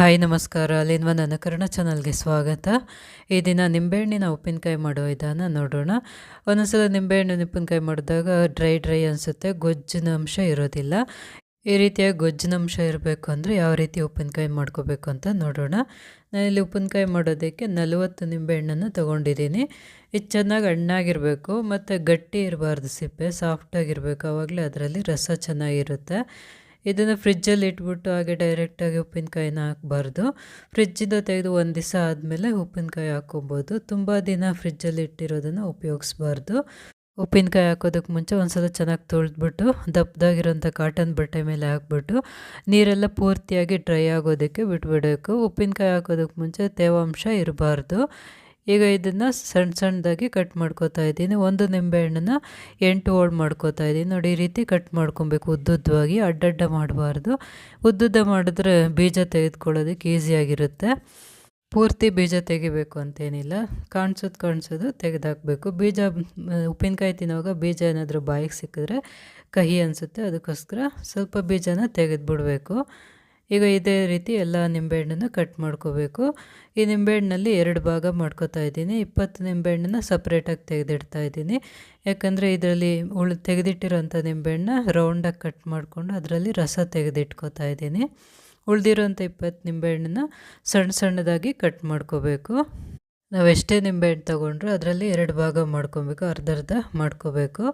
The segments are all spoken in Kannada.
ಹಾಯ್, ನಮಸ್ಕಾರ. ಅಲ್ಲಿನ್ವ ನನ್ನ ಕನ್ನಡ ಚಾನಲ್ಗೆ ಸ್ವಾಗತ. ಈ ದಿನ ನಿಂಬೆಹಣ್ಣಿನ ಉಪ್ಪಿನಕಾಯಿ ಮಾಡೋ ವಿಧಾನ ನೋಡೋಣ. ಒಂದೊಂದ್ಸಲ ನಿಂಬೆಹಣ್ಣಿನ ಉಪ್ಪಿನಕಾಯಿ ಮಾಡಿದಾಗ ಡ್ರೈ ಡ್ರೈ ಅನಿಸುತ್ತೆ. ಗೊಜ್ಜಿನ ಅಂಶ ಇರೋದಿಲ್ಲ. ಈ ರೀತಿಯಾಗಿ ಗೊಜ್ಜಿನ ಅಂಶ ಇರಬೇಕು ಅಂದರೆ ಯಾವ ರೀತಿ ಉಪ್ಪಿನಕಾಯಿ ಮಾಡ್ಕೋಬೇಕು ಅಂತ ನೋಡೋಣ. ನಾನು ಇಲ್ಲಿ ಉಪ್ಪಿನಕಾಯಿ ಮಾಡೋದಕ್ಕೆ ನಲವತ್ತು ನಿಂಬೆಹಣ್ಣನ್ನು ತೊಗೊಂಡಿದ್ದೀನಿ. ಇದು ಚೆನ್ನಾಗಿ ಹಣ್ಣಾಗಿರಬೇಕು, ಮತ್ತು ಗಟ್ಟಿ ಇರಬಾರ್ದು ಸಿಪ್ಪೆ. ಸಾಫ್ಟಾಗಿರಬೇಕು ಆವಾಗಲೇ ಅದರಲ್ಲಿ ರಸ ಚೆನ್ನಾಗಿರುತ್ತೆ. ಇದನ್ನು ಫ್ರಿಜ್ಜಲ್ಲಿ ಇಟ್ಬಿಟ್ಟು ಹಾಗೆ ಡೈರೆಕ್ಟಾಗಿ ಉಪ್ಪಿನಕಾಯಿನ ಹಾಕಬಾರ್ದು. ಫ್ರಿಜ್ಜಿಂದ ತೆಗೆದು ಒಂದು ದಿವಸ ಆದಮೇಲೆ ಉಪ್ಪಿನಕಾಯಿ ಹಾಕ್ಕೊಬೋದು. ತುಂಬ ದಿನ ಫ್ರಿಜ್ಜಲ್ಲಿ ಇಟ್ಟಿರೋದನ್ನು ಉಪಯೋಗಿಸ್ಬಾರ್ದು. ಉಪ್ಪಿನಕಾಯಿ ಹಾಕೋದಕ್ಕೆ ಮುಂಚೆ ಒಂದು ಸಲ ಚೆನ್ನಾಗಿ ತೊಳೆದ್ಬಿಟ್ಟು ದಪ್ಪದಾಗಿರೋಂಥ ಕಾಟನ್ ಬಟ್ಟೆ ಮೇಲೆ ಹಾಕ್ಬಿಟ್ಟು ನೀರೆಲ್ಲ ಪೂರ್ತಿಯಾಗಿ ಡ್ರೈ ಆಗೋದಕ್ಕೆ ಬಿಟ್ಬಿಡಬೇಕು. ಉಪ್ಪಿನಕಾಯಿ ಹಾಕೋದಕ್ಕೆ ಮುಂಚೆ ತೇವಾಂಶ ಇರಬಾರ್ದು. ಈಗ ಇದನ್ನು ಸಣ್ಣ ಸಣ್ಣದಾಗಿ ಕಟ್ ಮಾಡ್ಕೋತಾ ಇದ್ದೀನಿ. ಒಂದು ನಿಂಬೆಹಣ್ಣನ್ನು ಎಂಟು ಹೋಳು ಮಾಡ್ಕೋತಾ ಇದ್ದೀನಿ. ನೋಡಿ, ಈ ರೀತಿ ಕಟ್ ಮಾಡ್ಕೊಬೇಕು. ಉದ್ದುದ್ದವಾಗಿ ಅಡ್ಡಡ್ಡ ಮಾಡಬಾರ್ದು. ಉದ್ದುದ್ದ ಮಾಡಿದ್ರೆ ಬೀಜ ತೆಗೆದುಕೊಳ್ಳೋದಕ್ಕೆ ಈಸಿಯಾಗಿರುತ್ತೆ ಪೂರ್ತಿ ಬೀಜ ತೆಗಿಬೇಕು ಅಂತೇನಿಲ್ಲ. ಕಾಣಿಸೋದು ಕಾಣಿಸೋದು ತೆಗೆದಾಕಬೇಕು. ಬೀಜ, ಉಪ್ಪಿನಕಾಯಿ ತಿನ್ನುವಾಗ ಬೀಜ ಏನಾದರೂ ಬಾಯಿಗೆ ಸಿಕ್ಕಿದ್ರೆ ಕಹಿ ಅನಿಸುತ್ತೆ. ಅದಕ್ಕೋಸ್ಕರ ಸ್ವಲ್ಪ ಬೀಜನ ತೆಗೆದುಬಿಡಬೇಕು. ಈಗ ಇದೇ ರೀತಿ ಎಲ್ಲ ನಿಂಬೆಹಣ್ಣನ್ನು ಕಟ್ ಮಾಡ್ಕೋಬೇಕು. ಈ ನಿಂಬೆಹಣ್ಣಲ್ಲಿ ಎರಡು ಭಾಗ ಮಾಡ್ಕೋತಾ ಇದ್ದೀನಿ. ಇಪ್ಪತ್ತು ನಿಂಬೆಹಣ್ಣನ್ನು ಸಪ್ರೇಟಾಗಿ ತೆಗೆದಿಡ್ತಾ ಇದ್ದೀನಿ. ಯಾಕಂದರೆ ಇದರಲ್ಲಿ ಉಳ್ ತೆಗೆದಿಟ್ಟಿರೋಂಥ ನಿಂಬೆಹಣ್ಣ ರೌಂಡಾಗಿ ಕಟ್ ಮಾಡಿಕೊಂಡು ಅದರಲ್ಲಿ ರಸ ತೆಗೆದಿಟ್ಕೋತಾ ಇದ್ದೀನಿ. ಉಳಿದಿರೋಂಥ ಇಪ್ಪತ್ತು ನಿಂಬೆಹಣ್ಣನ್ನು ಸಣ್ಣ ಸಣ್ಣದಾಗಿ ಕಟ್ ಮಾಡ್ಕೋಬೇಕು. ನಾವು ಎಷ್ಟೇ ನಿಂಬೆಹಣ್ಣು ತೊಗೊಂಡ್ರು ಅದರಲ್ಲಿ ಎರಡು ಭಾಗ ಮಾಡ್ಕೊಬೇಕು, ಅರ್ಧ ಅರ್ಧ ಮಾಡ್ಕೋಬೇಕು.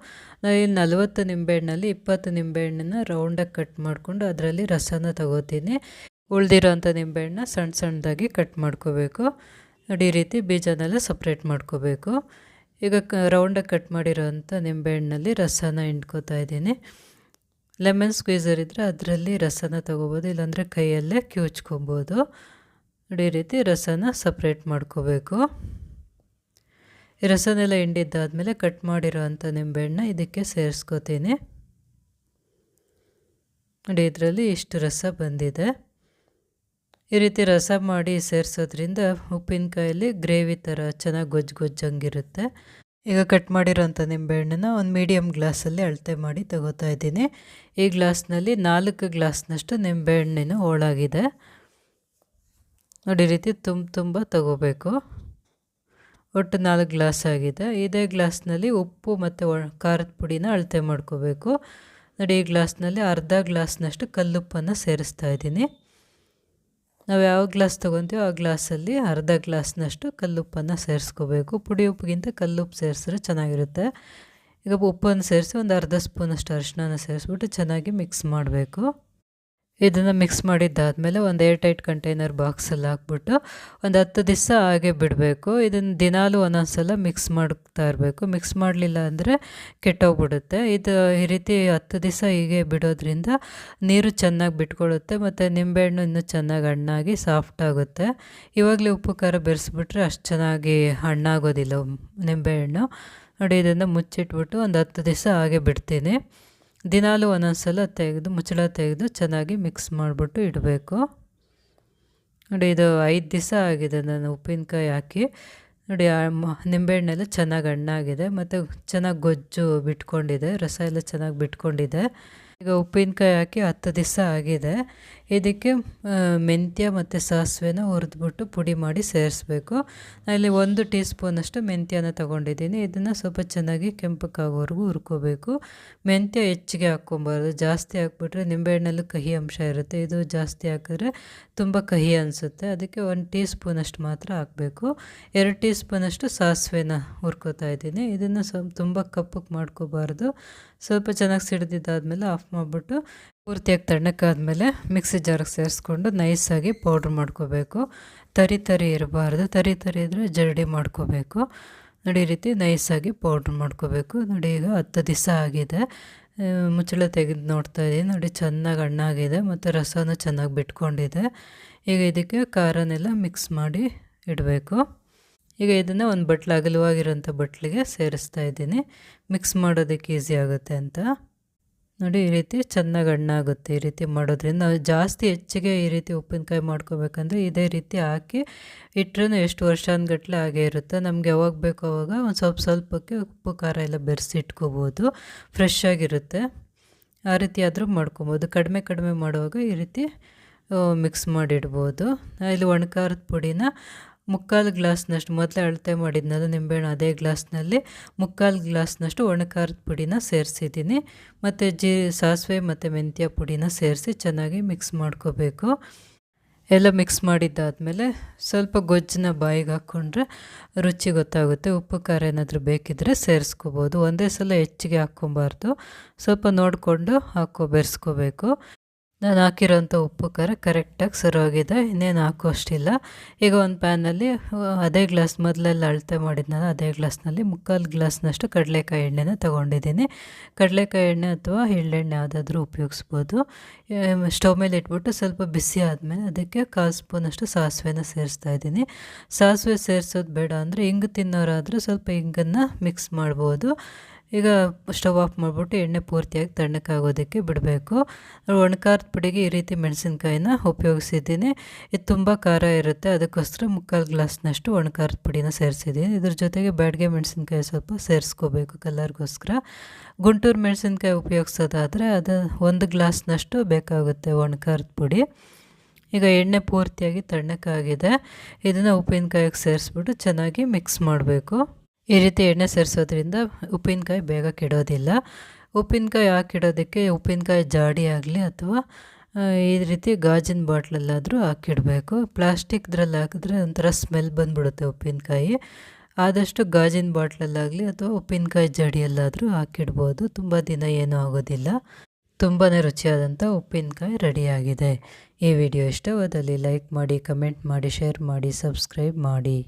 ನಾವು ಇಲ್ಲಿ ನಲ್ವತ್ತು ನಿಂಬೆಹಣ್ಣಲ್ಲಿ ಇಪ್ಪತ್ತು ನಿಂಬೆಹಣ್ಣನ್ನು ರೌಂಡಾಗಿ ಕಟ್ ಮಾಡಿಕೊಂಡು ಅದರಲ್ಲಿ ರಸನ ತಗೋತೀನಿ. ಉಳಿದಿರೋಂಥ ನಿಂಬೆಹಣ್ಣನ್ನ ಸಣ್ಣ ಸಣ್ಣದಾಗಿ ಕಟ್ ಮಾಡ್ಕೋಬೇಕು. ನೋಡಿ ಈ ರೀತಿ ಬೀಜನೆಲ್ಲ ಸಪ್ರೇಟ್ ಮಾಡ್ಕೋಬೇಕು. ಈಗ ಕ ರೌಂಡಾಗಿ ಕಟ್ ಮಾಡಿರೋಂಥ ನಿಂಬೆಹಣ್ಣಲ್ಲಿ ರಸನ ಹಿಂಡ್ಕೋತಾ ಇದ್ದೀನಿ. ಲೆಮನ್ ಸ್ಕ್ವೀಸರ್ ಇದ್ದರೆ ಅದರಲ್ಲಿ ರಸನ ತೊಗೋಬೋದು, ಇಲ್ಲಾಂದರೆ ಕೈಯಲ್ಲೇ ಕಿವುಚ್ಕೊಬೋದು ನೋಡಿ ರೀತಿ ರಸನ ಸಪ್ರೇಟ್ ಮಾಡ್ಕೋಬೇಕು. ರಸನೆಲ್ಲ ಹಿಂಡಿದ್ದಾದಮೇಲೆ ಕಟ್ ಮಾಡಿರೋ ಅಂಥ ನಿಂಬೆಹಣ್ಣ ಇದಕ್ಕೆ ಸೇರಿಸ್ಕೋತೀನಿ. ನೋಡಿ, ಇದರಲ್ಲಿ ಇಷ್ಟು ರಸ ಬಂದಿದೆ. ಈ ರೀತಿ ರಸ ಮಾಡಿ ಸೇರಿಸೋದ್ರಿಂದ ಉಪ್ಪಿನಕಾಯಲ್ಲಿ ಗ್ರೇವಿ ಥರ ಚೆನ್ನಾಗಿ ಗೊಜ್ಜು ಗೊಜ್ಜಂಗಿರುತ್ತೆ. ಈಗ ಕಟ್ ಮಾಡಿರೋಂಥ ನಿಂಬೆಹಣ್ಣನ್ನ ಒಂದು ಮೀಡಿಯಮ್ ಗ್ಲಾಸಲ್ಲಿ ಅಳತೆ ಮಾಡಿ ತಗೋತಾ ಇದ್ದೀನಿ. ಈ ಗ್ಲಾಸ್ನಲ್ಲಿ ನಾಲ್ಕು ಗ್ಲಾಸ್ನಷ್ಟು ನಿಂಬೆಹಣ್ಣಿನ ಹೋಳಾಗಿದೆ. ನೋಡಿ ರೀತಿ ತುಂಬ ತುಂಬ ತಗೋಬೇಕು. ಒಟ್ಟು ನಾಲ್ಕು ಗ್ಲಾಸ್ ಆಗಿದೆ. ಇದೇ ಗ್ಲಾಸ್ನಲ್ಲಿ ಉಪ್ಪು ಮತ್ತು ಖಾರದ ಪುಡಿನ ಅಳತೆ ಮಾಡ್ಕೋಬೇಕು. ನೋಡಿ, ಈ ಗ್ಲಾಸ್ನಲ್ಲಿ ಅರ್ಧ ಗ್ಲಾಸ್ನಷ್ಟು ಕಲ್ಲುಪ್ಪನ್ನು ಸೇರಿಸ್ತಾ ಇದ್ದೀನಿ. ನಾವು ಯಾವ ಗ್ಲಾಸ್ ತೊಗೊತೀವೋ ಆ ಗ್ಲಾಸಲ್ಲಿ ಅರ್ಧ ಗ್ಲಾಸ್ನಷ್ಟು ಕಲ್ಲುಪ್ಪನ್ನು ಸೇರಿಸ್ಕೋಬೇಕು. ಪುಡಿ ಉಪ್ಪಿಗಿಂತ ಕಲ್ಲುಪ್ಪು ಸೇರಿಸಿದ್ರೆ ಚೆನ್ನಾಗಿರುತ್ತೆ. ಈಗ ಉಪ್ಪನ್ನು ಸೇರಿಸಿ ಒಂದು ಅರ್ಧ ಸ್ಪೂನಷ್ಟು ಅರಿಶಿನ ಸೇರಿಸ್ಬಿಟ್ಟು ಚೆನ್ನಾಗಿ ಮಿಕ್ಸ್ ಮಾಡಬೇಕು. ಇದನ್ನು ಮಿಕ್ಸ್ ಮಾಡಿದ್ದಾದಮೇಲೆ ಒಂದು ಏರ್ ಟೈಟ್ ಕಂಟೈನರ್ ಬಾಕ್ಸಲ್ಲಿ ಹಾಕ್ಬಿಟ್ಟು ಒಂದು ಹತ್ತು ದಿವಸ ಹಾಗೆ ಬಿಡಬೇಕು. ಇದನ್ನು ದಿನಾಲೂ ಒಂದೊಂದು ಸಲ ಮಿಕ್ಸ್ ಮಾಡ್ತಾ ಇರಬೇಕು. ಮಿಕ್ಸ್ ಮಾಡಲಿಲ್ಲ ಅಂದರೆ ಕೆಟ್ಟೋಗ್ಬಿಡುತ್ತೆ. ಇದು ಈ ರೀತಿ ಹತ್ತು ದಿವಸ ಹೀಗೆ ಬಿಡೋದ್ರಿಂದ ನೀರು ಚೆನ್ನಾಗಿ ಬಿಟ್ಕೊಳ್ಳುತ್ತೆ ಮತ್ತು ನಿಂಬೆಹಣ್ಣು ಇನ್ನೂ ಚೆನ್ನಾಗಿ ಹಣ್ಣಾಗಿ ಸಾಫ್ಟ್ ಆಗುತ್ತೆ. ಇವಾಗಲೇ ಉಪ್ಪು, ಖಾರ ಬೆರೆಸ್ಬಿಟ್ರೆ ಅಷ್ಟು ಚೆನ್ನಾಗಿ ಹಣ್ಣಾಗೋದಿಲ್ಲ ನಿಂಬೆಹಣ್ಣು. ನೋಡಿ ಇದನ್ನು ಮುಚ್ಚಿಟ್ಬಿಟ್ಟು ಒಂದು ಹತ್ತು ದಿವಸ ಹಾಗೆ ಬಿಡ್ತೀನಿ. ದಿನಾಲೂ ಒಂದೊಂದು ಸಲ ತೆಗೆದು, ಮುಚ್ಚಳ ತೆಗೆದು ಚೆನ್ನಾಗಿ ಮಿಕ್ಸ್ ಮಾಡಿಬಿಟ್ಟು ಇಡಬೇಕು. ನೋಡಿ, ಇದು ಐದು ದಿವಸ ಆಗಿದೆ ನಾನು ಉಪ್ಪಿನಕಾಯಿ ಹಾಕಿ. ನೋಡಿ ನಿಂಬೆಹಣ್ಣೆಲ್ಲ ಚೆನ್ನಾಗಿ ಹಣ್ಣಾಗಿದೆ, ಮತ್ತು ಚೆನ್ನಾಗಿ ಗೊಜ್ಜು ಬಿಟ್ಕೊಂಡಿದೆ, ರಸ ಎಲ್ಲ ಚೆನ್ನಾಗಿ ಬಿಟ್ಕೊಂಡಿದೆ. ಈಗ ಉಪ್ಪಿನಕಾಯಿ ಹಾಕಿ ಹತ್ತು ದಿವಸ ಆಗಿದೆ. ಇದಕ್ಕೆ ಮೆಂತ್ಯ ಮತ್ತು ಸಾಸಿವೆನ ಹುರಿದ್ಬಿಟ್ಟು ಪುಡಿ ಮಾಡಿ ಸೇರಿಸ್ಬೇಕು. ಅಲ್ಲಿ ಒಂದು ಟೀ ಸ್ಪೂನಷ್ಟು ಮೆಂತ್ಯನ ತೊಗೊಂಡಿದ್ದೀನಿ. ಇದನ್ನು ಸ್ವಲ್ಪ ಚೆನ್ನಾಗಿ ಕೆಂಪಕ್ಕಾಗೋವರೆಗೂ ಹುರ್ಕೋಬೇಕು. ಮೆಂತ್ಯ ಹೆಚ್ಚಿಗೆ ಹಾಕ್ಕೊಬಾರ್ದು. ಜಾಸ್ತಿ ಹಾಕ್ಬಿಟ್ರೆ ನಿಂಬೆಹಣ್ಣಲ್ಲೂ ಕಹಿ ಅಂಶ ಇರುತ್ತೆ. ಇದು ಜಾಸ್ತಿ ಹಾಕಿದ್ರೆ ತುಂಬ ಕಹಿ ಅನಿಸುತ್ತೆ. ಅದಕ್ಕೆ ಒಂದು ಟೀ ಸ್ಪೂನಷ್ಟು ಮಾತ್ರ ಹಾಕಬೇಕು. ಎರಡು ಟೀ ಸ್ಪೂನಷ್ಟು ಸಾಸಿವೆನ ಹುರ್ಕೋತಾ ಇದ್ದೀನಿ. ಇದನ್ನು ಸ್ವಲ್ಪ ತುಂಬ ಕಪ್ಪಕ್ಕೆ ಮಾಡ್ಕೋಬಾರ್ದು. ಸ್ವಲ್ಪ ಚೆನ್ನಾಗಿ ಸಿಡ್ದಿದ್ದಾದ್ಮೇಲೆ ಆಫ್ ಮಾಡಿಬಿಟ್ಟು ಪೂರ್ತಿಯಾಗಿ ತಣ್ಣಕ್ಕಾದಮೇಲೆ ಮಿಕ್ಸಿ ಜಾರಿಗೆ ಸೇರಿಸ್ಕೊಂಡು ನೈಸಾಗಿ ಪೌಡ್ರ್ ಮಾಡ್ಕೋಬೇಕು. ತರಿ ತರಿ ಇರಬಾರ್ದು. ತರಿ ತರಿ ಇದ್ದರೆ ಜರಡಿ ಮಾಡ್ಕೋಬೇಕು. ನೋಡಿ, ಈ ರೀತಿ ನೈಸಾಗಿ ಪೌಡ್ರ್ ಮಾಡ್ಕೋಬೇಕು. ನೋಡಿ, ಈಗ ಹತ್ತು ದಿವಸ ಆಗಿದೆ. ಮುಚ್ಚಳ ತೆಗೆದು ನೋಡ್ತಾ ಇದ್ದೀನಿ. ನೋಡಿ, ಚೆನ್ನಾಗಿ ಹಣ್ಣಾಗಿದೆ ಮತ್ತು ರಸನೂ ಚೆನ್ನಾಗಿ ಬಿಟ್ಕೊಂಡಿದೆ. ಈಗ ಇದಕ್ಕೆ ಖಾರನೆಲ್ಲ ಮಿಕ್ಸ್ ಮಾಡಿ ಇಡಬೇಕು. ಈಗ ಇದನ್ನು ಒಂದು ಬಟ್ಲು ಅಗಲವಾಗಿರೋಂಥ ಬಟ್ಲಿಗೆ ಸೇರಿಸ್ತಾ ಇದ್ದೀನಿ. ಮಿಕ್ಸ್ ಮಾಡೋದಕ್ಕೆ ಈಸಿ ಆಗುತ್ತೆ ಅಂತ. ನೋಡಿ, ಈ ರೀತಿ ಚೆನ್ನಾಗಿ ಹಣ್ಣಾಗುತ್ತೆ ಈ ರೀತಿ ಮಾಡೋದ್ರಿಂದ ಜಾಸ್ತಿ ಹೆಚ್ಚಿಗೆ ಈ ರೀತಿ ಉಪ್ಪಿನಕಾಯಿ ಮಾಡ್ಕೋಬೇಕಂದ್ರೆ ಇದೇ ರೀತಿ ಹಾಕಿ ಇಟ್ಟರೂ ಎಷ್ಟು ವರ್ಷಾನ್ಗಟ್ಲೆ ಹಾಗೆ ಇರುತ್ತೆ. ನಮ್ಗೆ ಯಾವಾಗ ಬೇಕೋ ಅವಾಗ ಒಂದು ಸ್ವಲ್ಪ ಸ್ವಲ್ಪಕ್ಕೆ ಉಪ್ಪು, ಖಾರ ಎಲ್ಲ ಬೆರೆಸಿ ಇಟ್ಕೋಬೋದು. ಫ್ರೆಶ್ ಆಗಿರುತ್ತೆ. ಆ ರೀತಿ ಆದರೂ ಮಾಡ್ಕೊಬೋದು. ಕಡಿಮೆ ಕಡಿಮೆ ಮಾಡುವಾಗ ಈ ರೀತಿ ಮಿಕ್ಸ್ ಮಾಡಿಡ್ಬೋದು. ಇಲ್ಲಿ ಒಣಕಾರದ ಪುಡಿನ ಮುಕ್ಕಾಲು ಗ್ಲಾಸ್ನಷ್ಟು ಮೊದಲೇ ಅಳತೆ ಮಾಡಿದ್ನಲ್ಲ ನಿಂಬೆಹಣ್ಣು ಅದೇ ಗ್ಲಾಸ್ನಲ್ಲಿ ಮುಕ್ಕಾಲು ಗ್ಲಾಸ್ನಷ್ಟು ಒಣಕಾರದ ಪುಡಿನ ಸೇರಿಸಿದ್ದೀನಿ. ಮತ್ತು ಜೀ ಸಾಸಿವೆ ಮತ್ತು ಮೆಂತ್ಯ ಪುಡಿನ ಸೇರಿಸಿ ಚೆನ್ನಾಗಿ ಮಿಕ್ಸ್ ಮಾಡ್ಕೋಬೇಕು. ಎಲ್ಲ ಮಿಕ್ಸ್ ಮಾಡಿದ್ದಾದಮೇಲೆ ಸ್ವಲ್ಪ ಗೊಜ್ಜನ್ನ ಬಾಯಿಗೆ ಹಾಕ್ಕೊಂಡ್ರೆ ರುಚಿ ಗೊತ್ತಾಗುತ್ತೆ. ಉಪ್ಪು ಖಾರ ಏನಾದರೂ ಬೇಕಿದ್ದರೆ ಸೇರಿಸ್ಕೋಬೋದು. ಒಂದೇ ಸಲ ಹೆಚ್ಚಿಗೆ ಹಾಕ್ಕೊಬಾರ್ದು. ಸ್ವಲ್ಪ ನೋಡಿಕೊಂಡು ಹಾಕೋ ಬೆರೆಸ್ಕೋಬೇಕು. ನಾನು ಹಾಕಿರೋಂಥ ಉಪ್ಪು ಖಾರ ಕರೆಕ್ಟಾಗಿ ಸರೋಗಿದೆ ಇನ್ನೇನು ಹಾಕೋ ಅಷ್ಟಿಲ್ಲ. ಈಗ ಒಂದು ಪ್ಯಾನಲ್ಲಿ ಅದೇ ಗ್ಲಾಸ್ ಮೊದಲೆಲ್ಲ ಅಳತೆ ಮಾಡಿದ್ನಲ್ಲ ಅದೇ ಗ್ಲಾಸ್ನಲ್ಲಿ ಮುಕ್ಕಾಲು ಗ್ಲಾಸ್ನಷ್ಟು ಕಡಲೆಕಾಯಿ ಎಣ್ಣೆನ ತೊಗೊಂಡಿದ್ದೀನಿ. ಕಡಲೆಕಾಯಿ ಎಣ್ಣೆ ಅಥವಾ ಎಳ್ಳೆಣ್ಣೆ ಯಾವುದಾದ್ರೂ ಉಪಯೋಗಿಸ್ಬೋದು. ಸ್ಟವ್ ಮೇಲೆ ಇಟ್ಬಿಟ್ಟು ಸ್ವಲ್ಪ ಬಿಸಿ ಆದಮೇಲೆ ಅದಕ್ಕೆ ಕಾಲು ಸ್ಪೂನಷ್ಟು ಸಾಸಿವೆನ ಸೇರಿಸ್ತಾ ಇದ್ದೀನಿ. ಸಾಸಿವೆ ಸೇರಿಸೋದು ಬೇಡ ಅಂದರೆ ಹಿಂಗೆ ತಿನ್ನೋರಾದರೂ ಸ್ವಲ್ಪ ಹಿಂಗನ್ನು ಮಿಕ್ಸ್ ಮಾಡ್ಬೋದು. ಈಗ ಸ್ಟವ್ ಆಫ್ ಮಾಡಿಬಿಟ್ಟು ಎಣ್ಣೆ ಪೂರ್ತಿಯಾಗಿ ತಣ್ಣಕ್ಕಾಗೋದಕ್ಕೆ ಬಿಡಬೇಕು. ಒಣಕಾರದ ಪುಡಿಗೆ ಈ ರೀತಿ ಮೆಣಸಿನ್ಕಾಯಿನ ಉಪಯೋಗಿಸಿದ್ದೀನಿ. ಇದು ತುಂಬ ಖಾರ ಇರುತ್ತೆ. ಅದಕ್ಕೋಸ್ಕರ ಮುಕ್ಕಾಲು ಗ್ಲಾಸ್ನಷ್ಟು ಒಣಕಾರದ ಪುಡಿನ ಸೇರಿಸಿದ್ದೀನಿ. ಇದ್ರ ಜೊತೆಗೆ ಬ್ಯಾಡ್ಗೆ ಮೆಣಸಿನ್ಕಾಯಿ ಸ್ವಲ್ಪ ಸೇರಿಸ್ಕೋಬೇಕು ಕಲರ್ಗೋಸ್ಕರ. ಗುಂಟೂರು ಮೆಣಸಿನ್ಕಾಯಿ ಉಪಯೋಗಿಸೋದಾದರೆ ಅದು ಒಂದು ಗ್ಲಾಸ್ನಷ್ಟು ಬೇಕಾಗುತ್ತೆ ಒಣಕಾರದ ಪುಡಿ. ಈಗ ಎಣ್ಣೆ ಪೂರ್ತಿಯಾಗಿ ತಣ್ಣಕ್ಕಾಗಿದೆ. ಇದನ್ನು ಉಪ್ಪಿನಕಾಯಿಗೆ ಸೇರಿಸ್ಬಿಟ್ಟು ಚೆನ್ನಾಗಿ ಮಿಕ್ಸ್ ಮಾಡಬೇಕು. ಈ ರೀತಿ ಎಣ್ಣೆ ಸೇರಿಸೋದ್ರಿಂದ ಉಪ್ಪಿನಕಾಯಿ ಬೇಗ ಕೆಡೋದಿಲ್ಲ. ಉಪ್ಪಿನಕಾಯಿ ಹಾಕಿಡೋದಕ್ಕೆ ಉಪ್ಪಿನಕಾಯಿ ಜಾಡಿ ಆಗಲಿ ಅಥವಾ ಈ ರೀತಿ ಗಾಜಿನ ಬಾಟ್ಲಲ್ಲಾದರೂ ಹಾಕಿಡಬೇಕು. ಪ್ಲಾಸ್ಟಿಕ್ದ್ರಲ್ಲಿ ಹಾಕಿದ್ರೆ ಒಂಥರ ಸ್ಮೆಲ್ ಬಂದುಬಿಡುತ್ತೆ ಉಪ್ಪಿನಕಾಯಿ. ಆದಷ್ಟು ಗಾಜಿನ ಬಾಟ್ಲಲ್ಲಾಗಲಿ ಅಥವಾ ಉಪ್ಪಿನಕಾಯಿ ಜಡಿಯಲ್ಲಾದರೂ ಹಾಕಿಡ್ಬೋದು. ತುಂಬ ದಿನ ಏನೂ ಆಗೋದಿಲ್ಲ. ತುಂಬಾ ರುಚಿಯಾದಂಥ ಉಪ್ಪಿನಕಾಯಿ ರೆಡಿಯಾಗಿದೆ. ಈ ವಿಡಿಯೋ ಇಷ್ಟವಾದಲ್ಲಿ ಲೈಕ್ ಮಾಡಿ, ಕಮೆಂಟ್ ಮಾಡಿ, ಶೇರ್ ಮಾಡಿ, ಸಬ್ಸ್ಕ್ರೈಬ್ ಮಾಡಿ.